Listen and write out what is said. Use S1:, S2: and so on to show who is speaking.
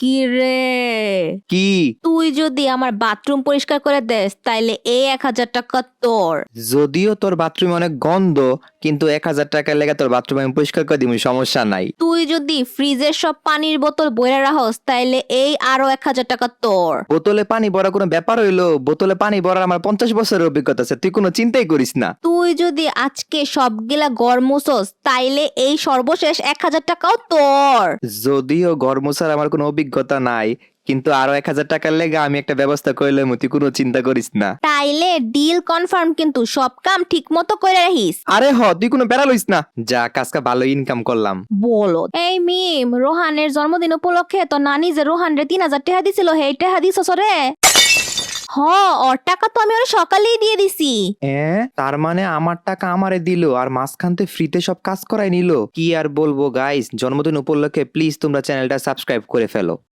S1: কি রে?
S2: কি?
S1: তুই যদি আমার বাথরুম পরিষ্কার করে দেস তাইলে এই এক হাজার টাকা তোর।
S2: যদিও তোর বাথরুম অনেক গন্ধ কিন্তু এক হাজার টাকার লেগে তোর বাথরুম আমি পরিষ্কার করে দিব সমস্যা নাই।
S1: তুই যদি ফ্রিজের সব পানির বোতল বইরা রাখস তাইলে এই আরও এক হাজার টাকা তোর।
S2: বোতলে পানি ভরা কোনো ব্যাপার হইল? বোতলে পানি ভরার আমার পঞ্চাশ বছরের অভিজ্ঞতা আছে তুই কোনো চিন্তাই করিস না।
S1: তুই যদি আজকে সবগুলা গরমুসস তাইলে এই সর্বশেষ এক হাজার টাকাও তোর।
S2: যদিও ঘর মোছার আমার কোনো অভিজ্ঞতা নাই কিন্তু আরও এক হাজার টাকার লেগে আমি একটা ব্যবস্থা করলে তুই কোনো চিন্তা করিস না।
S1: তাইলে ডিল কনফার্ম কিন্তু সব কাম ঠিক মতো করে রাখিস।
S2: আরে হ তুই কোনো বেড়া লইস না। যা কাজকা ভালো ইনকাম করলাম।
S1: বলো। এই মিম রোহানের জন্মদিন উপলক্ষে তো নানি যে রোহান রে তিন হাজার টাকা দিছিল হেই টাকা দিছ সরে হ ওর টাকা তো আমি ওর সকালেই দিয়ে দিছি।
S2: এ তার মানে আমার টাকা আমারে দিল আর মাঝখানতে ফ্রিতে সব কাজ করাই নিল। কি আর বলব গাইস জন্মদিন উপলক্ষে প্লিজ তোমরা চ্যানেলটা সাবস্ক্রাইব করে ফেলো।